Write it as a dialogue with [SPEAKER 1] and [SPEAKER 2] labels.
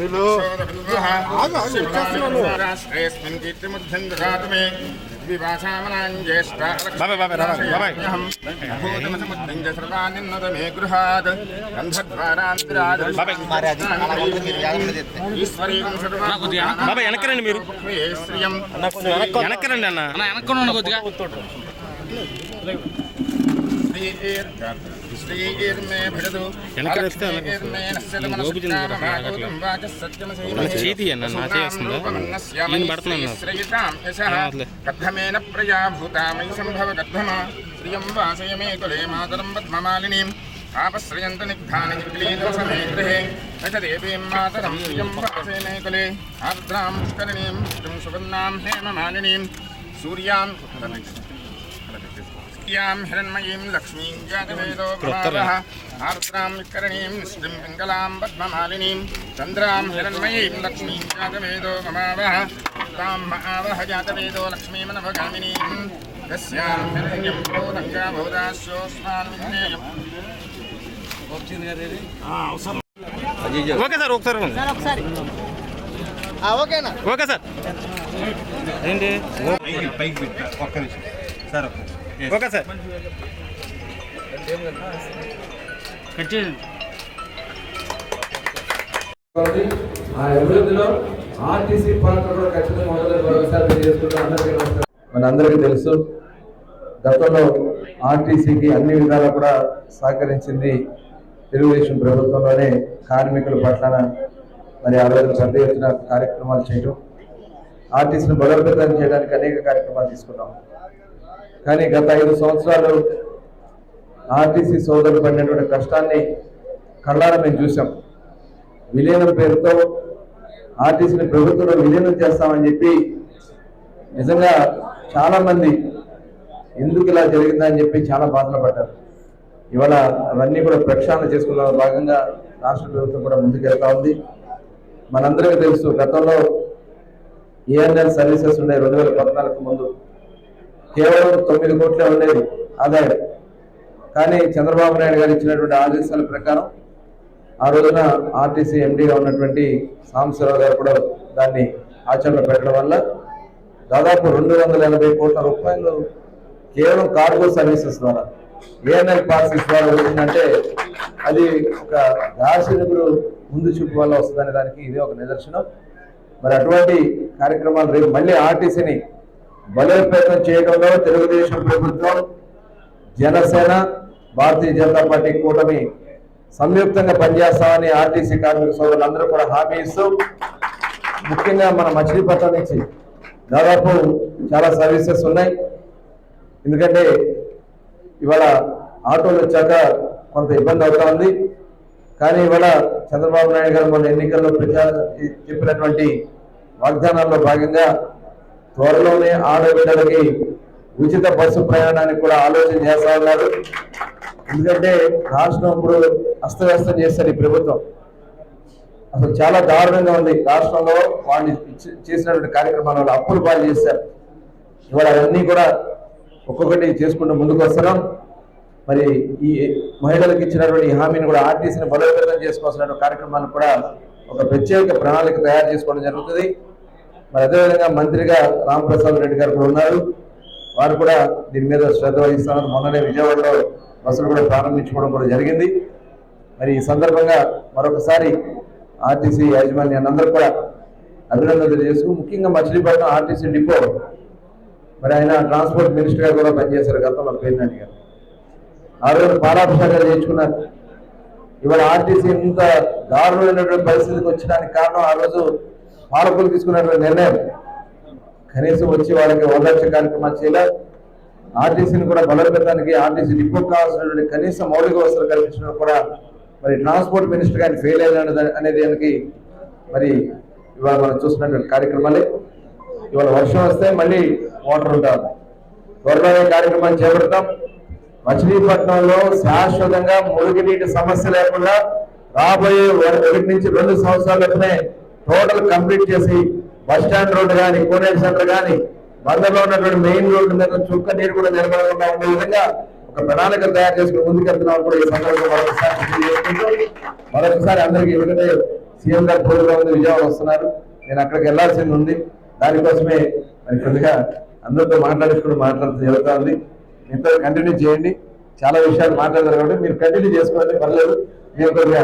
[SPEAKER 1] సునీలు
[SPEAKER 2] శ్రేయస్మిన్ కీర్తిముద్ధ్యం దదాతు మే వివాసామనాం జ్యేష్ఠ
[SPEAKER 3] బాబాయ్, బాబాయ్, రాబాయ్, బాబాయ్.
[SPEAKER 2] భూతమసముద్ధిం చ సర్వానిన్నత మే గృహాత్ గంధద్వారాంతరాదృశ ఈశ్వరీయం సర్వాభూతానాం
[SPEAKER 3] బాబాయ్ వెనక్కి రండి మీరు।
[SPEAKER 2] శ్రియం
[SPEAKER 3] వెనక్కి రండి అన్న.
[SPEAKER 4] వెనక్కున్నాను కొద్దిగా.
[SPEAKER 3] చేతి అన్న, నా చేయి వస్తుందా? ఈయన పడుతున్నాను నాకు.
[SPEAKER 2] శ్రేయతాం యశః
[SPEAKER 3] రావట్లే.
[SPEAKER 2] కథమేన ప్రజా భూతామయి సంభవ కథమా శ్రియం వాసయ మే కులే మాతరం పద్మమాలినీం ఆపశ్రయంత నిగ్ధాని నిర్క్లీనసమే గృహే నచ దేవీం మాతరం శ్రియం వాసయ మే కులే ఆర్ద్రాం పుష్కరిణీం పుష్టిం సువర్ణాం హేమమాలినీం సూర్యాం యాం హిరణ్మయీం లక్ష్మీం జాతవేదో భవావః ఆర్ద్రాం వికరణీం నిష్ఠిం పింగళాం పద్మమాలినీం చంద్రాం హిరణ్మయీం లక్ష్మీం జాతవేదో భవావః తాం మహావహ జాతవేదో లక్ష్మీమనవగామినీం తస్యాం హిరణ్యం భూతంగా భూదాశ్యోస్మాన్ విజ్ఞేయం
[SPEAKER 3] ఓకే సార్ ఒకసారి
[SPEAKER 1] ఒకసారి. ఓకేనా?
[SPEAKER 3] Okay sir. ఏంటి?
[SPEAKER 5] పైకి పెట్టా ఒక్క నిమిషం. సార్ ఒక్క
[SPEAKER 3] ఓకే సార్.
[SPEAKER 4] కట్ చేయండి.
[SPEAKER 6] కాబట్టి ఆ అభివృద్ధిలో ఆర్టీసీ పాత్ర కూడా ఖచ్చితంగా మొదలు మరొకసారి తెలియజేసుకుంటూ అందరికీ నమస్కారం. మన అందరికీ తెలుసు గతంలో ఆర్టీసీకి అన్ని విధాలా కూడా సహకరించింది తెలుగుదేశం ప్రభుత్వంలోనే కార్మికుల పట్ల మరి ఆ రోజు పెద్ద ఎత్తున కార్యక్రమాలు చేయడం ఆర్టీసీని బలోపేతం చేయడానికి అనేక కార్యక్రమాలు తీసుకున్నాం. కానీ గత ఐదు సంవత్సరాలు ఆర్టీసీ సోదరులు పడినటువంటి కష్టాన్ని కళ్ళారా మేము చూసాం విలీనం పేరుతో ఆర్టీసీని ప్రభుత్వంలో విలీనం చేస్తామని చెప్పి నిజంగా చాలామంది ఎందుకు ఇలా జరిగిందని చెప్పి చాలా బాధలు పడ్డారు. ఇవాళ అవన్నీ కూడా ప్రక్షాళన చేసుకున్న భాగంగా రాష్ట్ర ప్రభుత్వం కూడా ముందుకెళ్తా ఉంది. మనందరికీ తెలుసు గతంలో ఏఎన్ఎల్ సర్వీసెస్ ఉన్నాయి రెండు వేల పద్నాలుగు ముందు కేవలం తొమ్మిది కోట్లే ఉండేది ఆదాయం. కానీ చంద్రబాబు నాయుడు గారు ఇచ్చినటువంటి ఆదేశాల ప్రకారం ఆ రోజున ఆర్టీసీ ఎండీగా ఉన్నటువంటి సాంబశివరావు గారు కూడా దాన్ని ఆచరణ పెట్టడం వల్ల దాదాపు రెండు వందల ఎనభై కోట్ల రూపాయలు కేవలం కార్గో సర్వీసెస్ ద్వారా ఏఎన్ఎల్ పార్సెస్ ద్వారా వచ్చిందంటే అది ఒక దార్శనికుడు ముందు చూపు వల్ల వస్తుందనే దానికి ఇదే ఒక నిదర్శనం. మరి అటువంటి కార్యక్రమాలు రేపు మళ్ళీ ఆర్టీసీని బలోపేతం చేయడంలో తెలుగుదేశం ప్రభుత్వం జనసేన భారతీయ జనతా పార్టీ కూటమి సంయుక్తంగా పనిచేస్తామని ఆర్టీసీ కార్మిక సోదరులందరూ కూడా హామీ ఇస్తూ ముఖ్యంగా మన మచిలీపట్నం నుంచి దాదాపు చాలా సర్వీసెస్ ఉన్నాయి. ఎందుకంటే ఇవాళ ఆటోలు వచ్చాక కొంత ఇబ్బంది అవుతా ఉంది. కానీ ఇవాళ చంద్రబాబు నాయుడు గారు మన ఎన్నికల్లో ప్రచారం చెప్పినటువంటి వాగ్దానాల్లో భాగంగా త్వరలోనే ఆడబిడ్డలకి ఉచిత బస్సు ప్రయాణానికి కూడా ఆలోచన చేస్తా ఉన్నారు. ఎందుకంటే రాష్ట్రం ఇప్పుడు అస్తవ్యస్తం చేస్తారు ఈ ప్రభుత్వం. అసలు చాలా దారుణంగా ఉంది. రాష్ట్రంలో వాళ్ళు చేసినటువంటి కార్యక్రమాల వల్ల అప్పులు పాలు చేశారు. ఇవాళ అవన్నీ కూడా ఒక్కొక్కటి చేసుకుంటూ ముందుకు వస్తున్నాం. మరి ఈ మహిళలకు ఇచ్చినటువంటి హామీని కూడా ఆర్టీసీని బలోపేతం చేసుకోవాల్సిన కార్యక్రమాన్ని కూడా ఒక ప్రత్యేక ప్రణాళిక తయారు చేసుకోవడం జరుగుతుంది. మరి అదేవిధంగా మంత్రిగా రామప్రసాద్ రెడ్డి గారు కూడా ఉన్నారు. వారు కూడా దీని మీద శ్రద్ధ వహిస్తున్నారు. మొన్ననే విజయవాడలో బస్సులు కూడా ప్రారంభించుకోవడం కూడా జరిగింది. మరి ఈ సందర్భంగా మరొకసారి ఆర్టీసీ యాజమాన్యాన్ని అందరూ కూడా అభినందనలు తెలియజేస్తూ ముఖ్యంగా మచిలీపట్నం ఆర్టీసీ డిపో. మరి ఆయన ట్రాన్స్పోర్ట్ మినిస్టర్గా కూడా పనిచేశారు గతంలో పేర్నాని గారు. ఆ రోజు పాలాభిషేకాలు చేయించుకున్నారు ఇవాళ ఆర్టీసీ ఇంత దారుణమైనటువంటి పరిస్థితికి వచ్చడానికి కారణం ఆ రోజు పాలకులు తీసుకున్నటువంటి నిర్ణయం. కనీసం వచ్చి వాళ్ళకి ఓదార్చే కార్యక్రమాలు చేయాలి? ఆర్టీసీని కూడా బలోపేతానికి ఆర్టీసీ డిపో కావాల్సినటువంటి కనీస మౌలిక వసతులు కల్పించడం కూడా మరి ట్రాన్స్పోర్ట్ మినిస్టర్ గారిని ఫెయిల్ అయిన అనేది దానికి మరి ఇవాళ మనం చూస్తున్నటువంటి కార్యక్రమాలే. ఇవాళ వర్షం వస్తే మళ్ళీ వాటర్ ఉంటారు. త్వరలోనే కార్యక్రమాలు చేపడతాం. మచిలీపట్నంలో శాశ్వతంగా మురుగునీటి సమస్య లేకుండా రాబోయే ఒకటి నుంచి రెండు సంవత్సరాలలోనే టోటల్ కంప్లీట్ చేసి బస్ స్టాండ్ రోడ్డు కానీ కోనేరు సెంటర్ కానీ బందర్లో ఉన్నటువంటి మెయిన్ రోడ్డు మీద చుక్క నీరు కూడా నిలబడకుండా ఉండే విధంగా ఒక ప్రణాళిక తయారు చేసుకుని ముందుకెళ్తున్నాం కూడా ఈ సందర్భంగా మరొకసారి మరొకసారి అందరికీ ఎందుకంటే సీఎం గారు పూర్తిగా ఉంది విజయవాడ వస్తున్నారు. నేను అక్కడికి వెళ్ళాల్సింది ఉంది. దానికోసమే మరి కొద్దిగా అందరితో మాట్లాడించుకుని మాట్లాడుతూ జరుగుతుంది మీతో కంటిన్యూ చేయండి. చాలా విషయాలు మాట్లాడతారు కాబట్టి మీరు కంటిన్యూ చేసుకోవాలి పర్లేదు. మీరు కొద్దిగా